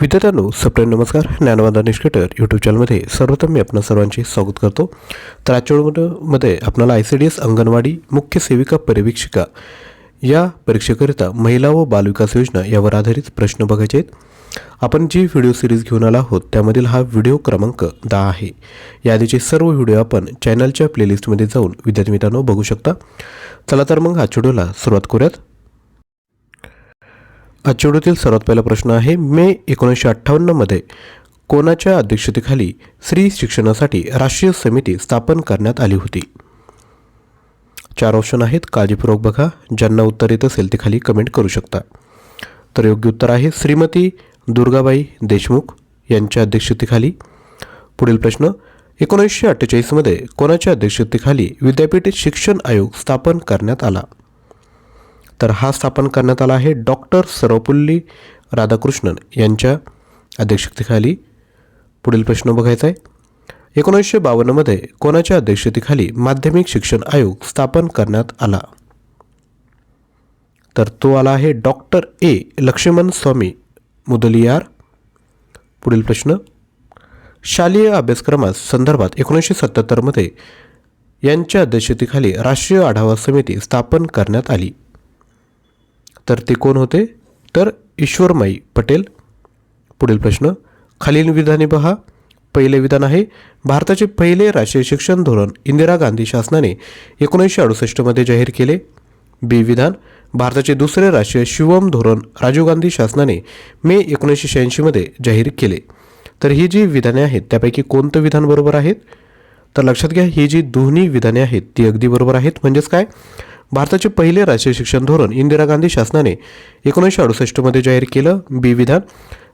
विद्यार्थ्यांनो सप्रेम नमस्कार. ज्ञानवादा निष्कटर यूट्यूब चॅनलमध्ये सर्वप्रथम मी आपणा सर्वांचे स्वागत करतो. तर आजच्या व्हिडिओमध्ये आपल्याला I C D S anganwadi मुख्य सेविका परिवीक्षिका या परीक्षेकरिता महिला व बालविकास योजना यावर आधारित प्रश्न बघायचे आहेत. आपण जी व्हिडिओ सिरीज घेऊन आला आहोत त्यामधील हा व्हिडिओ क्रमांक दहा आहे. याआधीचे सर्व व्हिडिओ आपण चॅनलच्या प्लेलिस्टमध्ये जाऊन विद्यार्थी मित्रांनो बघू शकता. चला तर मग हा व्हिडिओला सुरुवात करूयात. आजच्या व्हिडिओतील सर्वात पहिला प्रश्न आहे मे एकोणीसशे अठ्ठावन्नमध्ये कोणाच्या अध्यक्षतेखाली स्त्री शिक्षणासाठी राष्ट्रीय समिती स्थापन करण्यात आली होती? चार ऑप्शन आहेत काळजीपूर्वक बघा. ज्यांना उत्तर येत असेल ते खाली कमेंट करू शकता. तर योग्य उत्तर आहे श्रीमती दुर्गाबाई देशमुख यांच्या अध्यक्षतेखाली. पुढील प्रश्न एकोणीसशे अठ्ठेचाळीसमध्ये कोणाच्या अध्यक्षतेखाली विद्यापीठ शिक्षण आयोग स्थापन करण्यात आला? तर हा स्थापन करण्यात आला आहे डॉक्टर सर्वपल्ली राधाकृष्णन यांच्या अध्यक्षतेखाली. पुढील प्रश्न बघायचा आहे. एकोणीसशे बावन्नमध्ये कोणाच्या अध्यक्षतेखाली माध्यमिक शिक्षण आयोग स्थापन करण्यात आला? तर तो आला आहे डॉक्टर ए. लक्ष्मण स्वामी मुदलियार. पुढील प्रश्न. शालेय अभ्यासक्रमास संदर्भात एकोणीसशे सत्त्याहत्तरमध्ये यांच्या अध्यक्षतेखाली राष्ट्रीय आढावा समिती स्थापन करण्यात आली. तर ते कोण होते? तर ईश्वरमाई पटेल. पुढील प्रश्न खालील विधाने पहा. पहिले विधान आहे भारताचे पहिले राष्ट्रीय शिक्षण धोरण इंदिरा गांधी शासनाने एकोणीसशे अडुसष्टमध्ये जाहीर केले. बी विधान भारताचे दुसरे राष्ट्रीय शिवम धोरण राजीव गांधी शासनाने मे एकोणीसशे शहाऐंशीमध्ये जाहीर केले. तर ही जी विधाने आहेत त्यापैकी कोणतं विधान बरोबर आहेत? तर लक्षात घ्या ही जी दोन्ही विधाने आहेत ती अगदी बरोबर आहेत. म्हणजेच काय? भारताचे पहिले राष्ट्रीय शिक्षण धोरण इंदिरा गांधी शासनाने एकोणीसशे अडुसष्टमध्ये जाहीर केलं. बी विधान.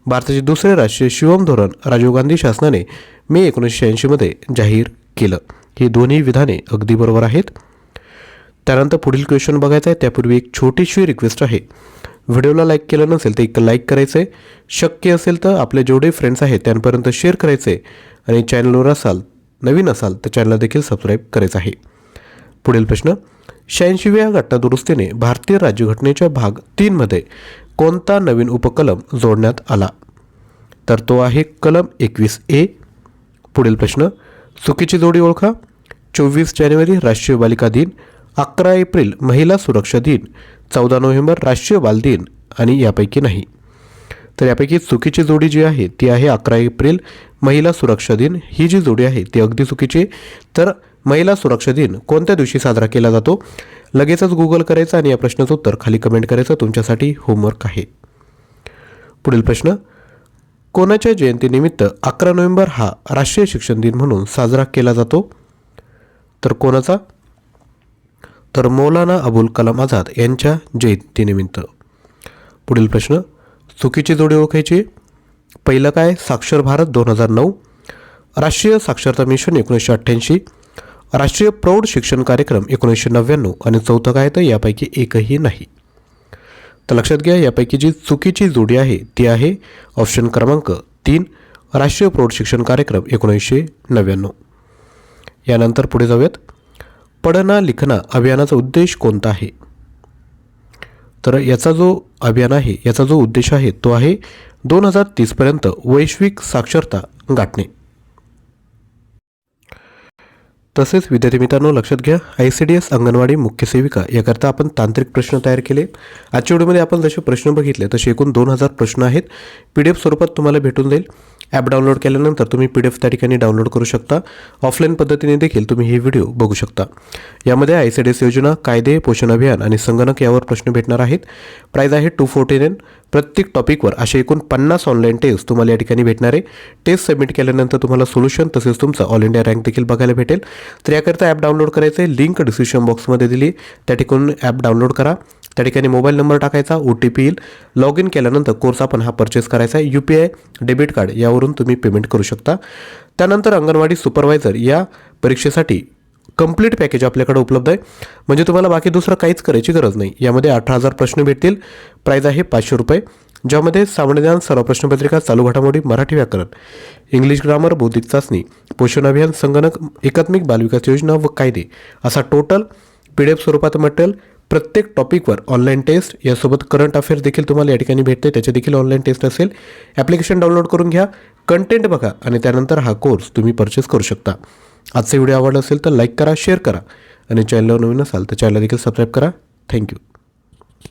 भारताचे दुसरे राष्ट्रीय शिवम धोरण राजीव गांधी शासनाने मे एकोणीसशे ऐंशीमध्ये जाहीर केलं. ही दोन्ही विधाने अगदी बरोबर आहेत. त्यानंतर पुढील क्वेश्चन बघायचा आहे. त्यापूर्वी एक छोटीशी रिक्वेस्ट आहे. व्हिडिओला लाईक केलं नसेल तर एक लाईक करायचं आहे शक्य असेल तर आपले जेवढे फ्रेंड्स आहेत त्यांपर्यंत शेअर करायचे आणि चॅनलवर असाल नवीन असाल तर चॅनलला देखील सबस्क्राईब करायचं आहे. पुढील प्रश्न. शहाऐंशीव्या घटनादुरुस्तीने भारतीय राज्यघटनेच्या भाग तीनमध्ये कोणता नवीन उपकलम जोडण्यात आला? तर तो आहे कलम एकवीस ए. पुढील प्रश्न. चुकीची जोडी ओळखा. चोवीस जानेवारी राष्ट्रीय बालिका दिन. अकरा एप्रिल महिला सुरक्षा दिन. चौदा नोव्हेंबर राष्ट्रीय बाल दिन आणि यापैकी नाही. तर यापैकी चुकीची जोडी जी आहे ती आहे अकरा एप्रिल महिला सुरक्षा दिन. ही जी जोडी आहे ती अगदी चुकीची तर महिला सुरक्षा दिन कोणत्या दिवशी साजरा केला जातो? लगेचच गुगल करायचं आणि या प्रश्नाचं उत्तर खाली कमेंट करायचं. तुमच्यासाठी होमवर्क आहे. पुढील प्रश्न. कोणाच्या जयंतीनिमित्त अकरा नोव्हेंबर हा राष्ट्रीय शिक्षण दिन म्हणून साजरा केला जातो? तर कोणाचा? तर मौलाना अबुल कलाम आझाद यांच्या जयंतीनिमित्त. पुढील प्रश्न. चुकीची जोडी ओळखायची? पहिलं काय? साक्षर भारत दोन हजार नऊ. राष्ट्रीय साक्षरता मिशन एकोणीसशे अठ्ठ्याऐंशी. राष्ट्रीय प्रौढ शिक्षण कार्यक्रम एकोणीसशे नव्याण्णव आणि चौथं काय तर यापैकी एकही नाही. तर लक्षात घ्या यापैकी जी चुकीची जोडी आहे ती आहे ऑप्शन क्रमांक तीन राष्ट्रीय प्रौढ शिक्षण कार्यक्रम एकोणीसशे नव्याण्णव. यानंतर पुढे जाऊयात. पढना लिखना अभियानाचा उद्देश कोणता आहे? तर याचा जो अभियान आहे याचा जो उद्देश आहे तो आहे दोन हजार तीसपर्यंत वैश्विक साक्षरता गाठणे. तसेच विद्यार्थी मित्रांनो लक्षात घ्या I C D S anganwadi मुख्य सेविका याकरता आपण तांत्रिक प्रश्न तयार केले. आजच्या व्हिडिओमध्ये आपण जसे प्रश्न बघितले तसे एकूण दोन हजार प्रश्न आहेत. पी डी एफ स्वरूपात तुम्हाला भेटून जाईल. ॲप डाउनलोड केल्यानंतर तुम्ही पी डी एफ त्या ठिकाणी डाउनलोड करू शकता. ऑफलाईन पद्धतीने देखील तुम्ही हे व्हिडिओ बघू शकता. यामध्ये आय सी डी एस योजना कायदे पोषण अभियान आणि संगणक यावर प्रश्न भेटणार आहेत. प्राईज आहे टू फोर्टी नाईन प्रत्येक टॉपिकवर असे एकूण पन्नास ऑनलाईन टेस्ट तुम्हाला या ठिकाणी भेटणार आहे. टेस्ट सबमिट केल्यानंतर तुम्हाला सोल्युशन तसेच तुमचा ऑल इंडिया रँक देखील बघायला भेटेल. तर याकरता ॲप डाउनलोड करायचं आहे लिंक डिस्क्रिप्शन बॉक्समध्ये दिली. त्या ठिकाणी ॲप डाउनलोड करा. त्या ठिकाणी मोबाईल नंबर टाकायचा ओ टी पी येईल. लॉग इन केल्यानंतर कोर्स आपण हा परचेस करायचा आहे. U P I debit card यावरून तुम्ही पेमेंट करू शकता. त्यानंतर अंगणवाडी सुपरवायझर या परीक्षेसाठी कंप्लीट पॅकेज आपल्याकडे उपलब्ध आहे. म्हणजे तुम्हाला बाकी दुसरं काहीच करायची गरज नाही. यामध्ये अठरा हजार प्रश्न भेटतील. प्राईज आहे पाचशे रुपये. ज्यामध्ये सामान्य ज्ञान सर्व प्रश्नपत्रिका चालू घडामोडी मराठी व्याकरण इंग्लिश ग्रामर बौद्धिक चाचणी पोषण अभियान संगणक एकात्मिक बालविकास योजना व कायदे. असा टोटल पी डी एफ स्वरूपात मटेरियल प्रत्येक टॉपिकवर ऑनलाईन टेस्ट यासोबत करंट अफेअर्स देखील तुम्हाला या ठिकाणी भेटते. त्याचे देखील ऑनलाईन टेस्ट असेल. ॲप्लिकेशन डाउनलोड करून घ्या. कंटेंट बघा आणि त्यानंतर हा कोर्स तुम्ही परचेस करू शकता. आजचा व्हिडिओ आवडला असेल तर लाईक करा शेअर करा. आणि चॅनलवर नवीन असाल तर चॅनल देखील सबस्क्राईब करा. थँक्यू.